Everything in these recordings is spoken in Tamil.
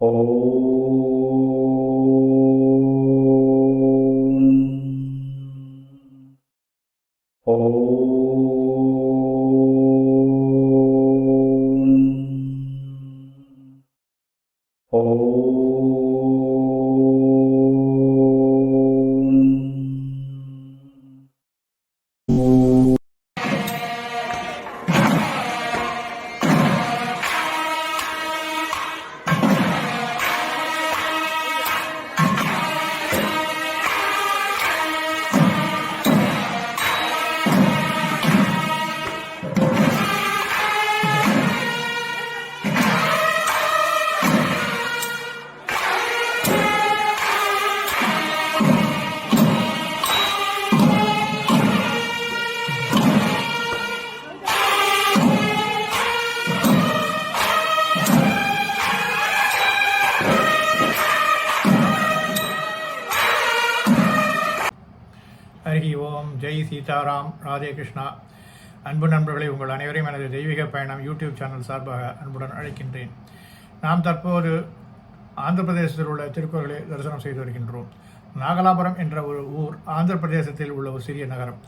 Oh. ஓம் ஜெய் சீதாராம். ராதே கிருஷ்ணா. அன்பு நண்பர்களை உங்கள் அனைவரையும் எனது தெய்வீக பயணம் யூடியூப் சேனல் சார்பாக அன்புடன் அழைக்கின்றேன். நாம் தற்போது ஆந்திர பிரதேசத்தில் உள்ள திருக்கோயிலை தரிசனம் செய்து வருகின்றோம். நாகலாபுரம் என்ற ஒரு ஊர் ஆந்திர பிரதேசத்தில் உள்ள ஒரு சிறிய நகரம்.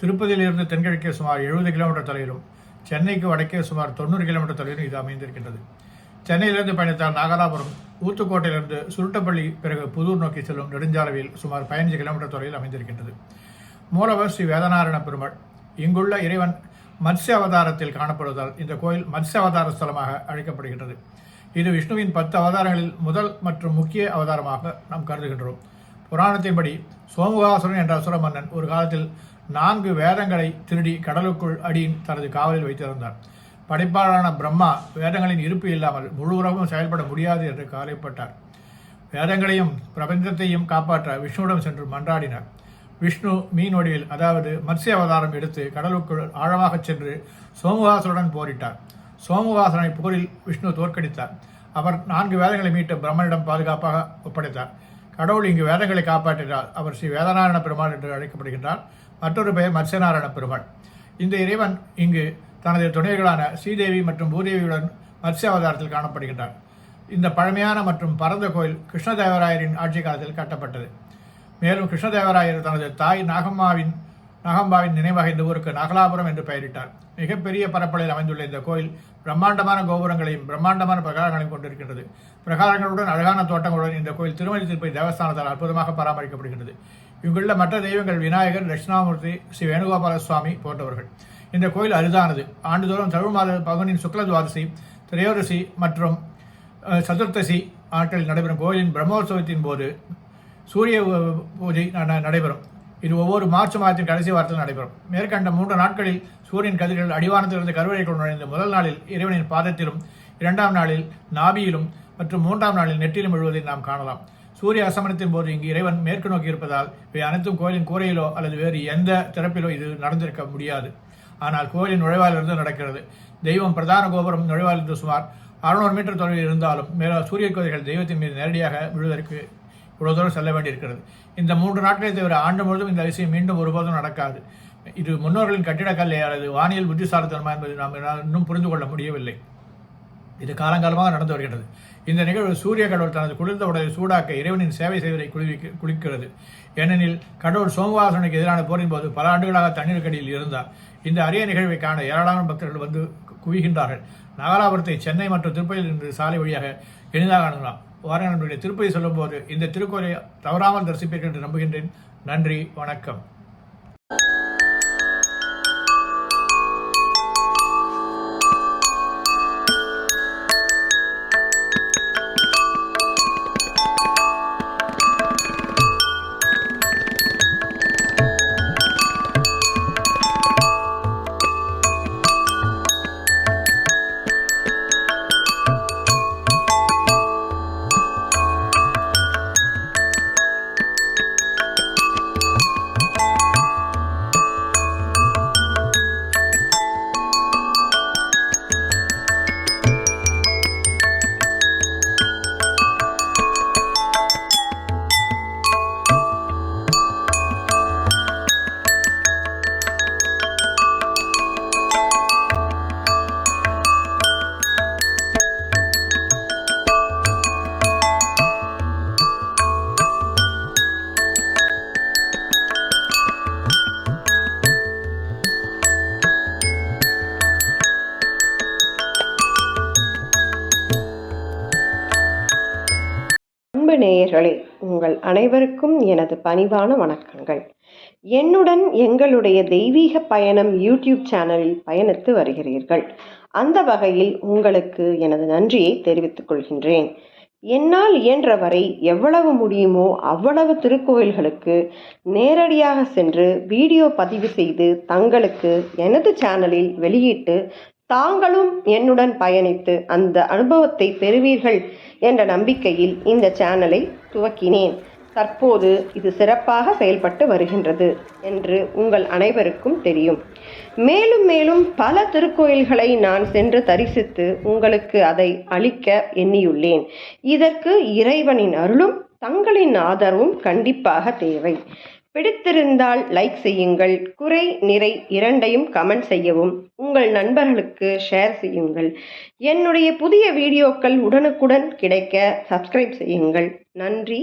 திருப்பதியிலிருந்து தென்கிழக்கே சுமார் எழுபது கிலோமீட்டர் தொலைவிலும் சென்னைக்கு வடக்கே சுமார் தொண்ணூறு கிலோமீட்டர் தொலைவிலும் இது அமைந்திருக்கின்றது. சென்னையிலிருந்து பயணித்தால் நாகலாபுரம் ஊத்துக்கோட்டையிலிருந்து சுருட்டப்பள்ளி பிறகு புதூர் நோக்கி செல்லும் நெடுஞ்சாலையில் சுமார் பதினஞ்சு கிலோமீட்டர் தொலைவில் அமைந்திருக்கின்றது. மூலவர் ஸ்ரீ வேதநாராயண பெருமாள். இங்குள்ள இறைவன் மத்ஸ்ய அவதாரத்தில் காணப்படுவதால் இந்த கோயில் மத்ஸ்ய அவதார ஸ்தலமாக அழைக்கப்படுகின்றது. இது விஷ்ணுவின் பத்து அவதாரங்களில் முதல் மற்றும் முக்கிய அவதாரமாக நாம் கருதுகின்றோம். புராணத்தின்படி சோமுகாசுரன் என்ற அசுர மன்னன் ஒரு காலத்தில் நான்கு வேதங்களை திருடி கடலுக்குள் அடியின் தனது காவலில் வைத்திருந்தார். படைப்பாளரான பிரம்மா வேதங்களின் இருப்பு இல்லாமல் முழு உறவும் செயல்பட முடியாது என்று கவலைப்பட்டார். வேதங்களையும் பிரபஞ்சத்தையும் காப்பாற்ற விஷ்ணுவிடம் சென்று மன்றாடினார். விஷ்ணு மீன் அதாவது மத்ஸ்ய அவதாரம் எடுத்து கடலுக்குள் ஆழமாகச் சென்று சோமுகாசுரனுடன் போரிட்டார். சோமுகாசுரனை போரில் விஷ்ணு தோற்கடித்தார். அவர் நான்கு வேதங்களை மீட்டு பிரம்மனிடம் பாதுகாப்பாக ஒப்படைத்தார். கடவுள் இங்கு வேதங்களை காப்பாற்றினார் அவர் ஸ்ரீ வேதநாராயண பெருமாள் என்று அழைக்கப்படுகின்றார். மற்றொரு பெயர் மத்ஸ்யநாராயண பெருமாள். இந்த இறைவன் இங்கு தனது துணைகளான ஸ்ரீதேவி மற்றும் பூதேவியுடன் மத்ஸ்ய அவதாரத்தில் காணப்படுகின்றார். இந்த பழமையான மற்றும் பரந்த கோயில் கிருஷ்ணதேவராயரின் ஆட்சி காலத்தில் கட்டப்பட்டது. மேலும் கிருஷ்ணதேவராயர் தனது தாய் நாகம்மாவின் நாகம்பாவின் நினைவாக இந்த ஊருக்கு நாகலாபுரம் என்று பெயரிட்டார். மிகப்பெரிய பரப்பளவில் அமைந்துள்ள இந்த கோயில் பிரம்மாண்டமான கோபுரங்களையும் பிரம்மாண்டமான பிரகாரங்களையும் கொண்டிருக்கின்றது. பிரகாரங்களுடன் அழகான தோட்டங்களுடன் இந்த கோயில் திருமலை திருப்பதி தேவஸ்தானத்தால் அற்புதமாக பராமரிக்கப்படுகிறது இங்குள்ள மற்ற தெய்வங்கள் விநாயகர் தட்சிணாமூர்த்தி ஸ்ரீ வேணுகோபால சுவாமி போன்றவர்கள். இந்த கோயில் அரிதானது. ஆண்டுதோறும் தமிழ் மாத பகனின் சுக்ல துவாதசி மற்றும் சதுர்த்தசி ஆற்றில் நடைபெறும் கோயிலின் பிரம்மோற்சவத்தின் போது சூரிய பூஜை நடைபெறும். இது ஒவ்வொரு மார்ச் மாதத்தின் கடைசி வாரத்தில் நடைபெறும். மேற்கண்ட மூன்று நாட்களில் சூரியன் கதிர்கள் அடிவானத்திலிருந்து கருவறைக்குள் நுழைந்த முதல் நாளில் இறைவனின் பாதத்திலும் இரண்டாம் நாளில் நாபியிலும் மற்றும் மூன்றாம் நாளில் நெற்றிலும் விழுவதை நாம் காணலாம். சூரிய அசமனத்தின் போது இங்கு இறைவன் மேற்கு நோக்கி இருப்பதால் இவை அனைத்தும் கோயிலின் கூரையிலோ அல்லது வேறு எந்த திறப்பிலோ இது நடந்திருக்க முடியாது. ஆனால் கோயிலின் நுழைவாயிலிருந்து நடக்கிறது. தெய்வம் பிரதான கோபுரம் நுழைவாயிலிருந்து சுமார் அறுநூறு மீட்டர் தொலைவில் இருந்தாலும் மேலும் சூரிய கோதைகள் தெய்வத்தின் மீது நேரடியாக விழுவதற்கு இவ்வளோ தூரம் செல்ல வேண்டியிருக்கிறது. இந்த மூன்று நாட்களை தவிர ஆண்டு முழுவதும் இந்த அதிசயம் மீண்டும் ஒருபோதும் நடக்காது. இது முன்னோர்களின் கட்டிடக்கலை அல்லது வானியல் புத்திசாலித்தனமா என்பதை நாம் இன்னும் புரிந்து கொள்ள முடியவில்லை. இது காலங்காலமாக நடந்து வருகிறது இந்த நிகழ்வு சூரிய கடவுள் தனது குளிர்ந்த உடலை சூடாக்க இறைவனின் சேவை செய்வதை குளிர்விக்க குளிக்கிறது. ஏனெனில் கடவுள் சோமவாசனுக்கு எதிரான போரின் போது பல ஆண்டுகளாக தண்ணீருக்கடியில் இருந்தார். இந்த அரிய நிகழ்வை காண ஏராளமான பக்தர்கள் வந்து குவிகின்றார்கள். நாகலாபுரத்தை சென்னை மற்றும் திருப்பதியில் இருந்து சாலை வழியாக எளிதாக அணுகலாம். வார நண்பர்களே திருப்பதி சொல்லும்போது இந்த திருக்கோயிலை தவறாமல் தரிசிப்பீர்கள் என்று நம்புகின்றேன். நன்றி வணக்கம். அன்பு நேயர்களே உங்கள் அனைவருக்கும் எனது பணிவான வணக்கங்கள். என்னுடன் எங்களுடைய தெய்வீக பயணம் யூடியூப் சேனலில் பயணித்து வருகிறீர்கள். அந்த வகையில் உங்களுக்கு எனது நன்றியை தெரிவித்துக் கொள்கின்றேன். என்னால் இயன்றவரை எவ்வளவு முடியுமோ அவ்வளவு திருக்கோயில்களுக்கு நேரடியாக சென்று வீடியோ பதிவு செய்து தங்களுக்கு எனது சேனலில் வெளியிட்டு தாங்களும் என்னுடன் பயணித்து அந்த அனுபவத்தை பெறுவீர்கள் என்ற நம்பிக்கையில் இந்த சேனலை துவக்கினேன். தற்போது இது சிறப்பாக செயல்பட்டு வருகின்றது என்று உங்கள் அனைவருக்கும் தெரியும். மேலும் மேலும் பல திருக்கோயில்களை நான் சென்று தரிசித்து உங்களுக்கு அதை அளிக்க எண்ணியுள்ளேன். இதற்கு இறைவனின் அருளும் தங்களின் ஆதரவும் கண்டிப்பாக தேவை. பிடித்திருந்தால் லைக் செய்யுங்கள். குறை நிறை இரண்டையும் கமெண்ட் செய்யவும். உங்கள் நண்பர்களுக்கு ஷேர் செய்யுங்கள். என்னுடைய புதிய வீடியோக்கள் உடனுக்குடன் கிடைக்க சப்ஸ்கிரைப் செய்யுங்கள். நன்றி.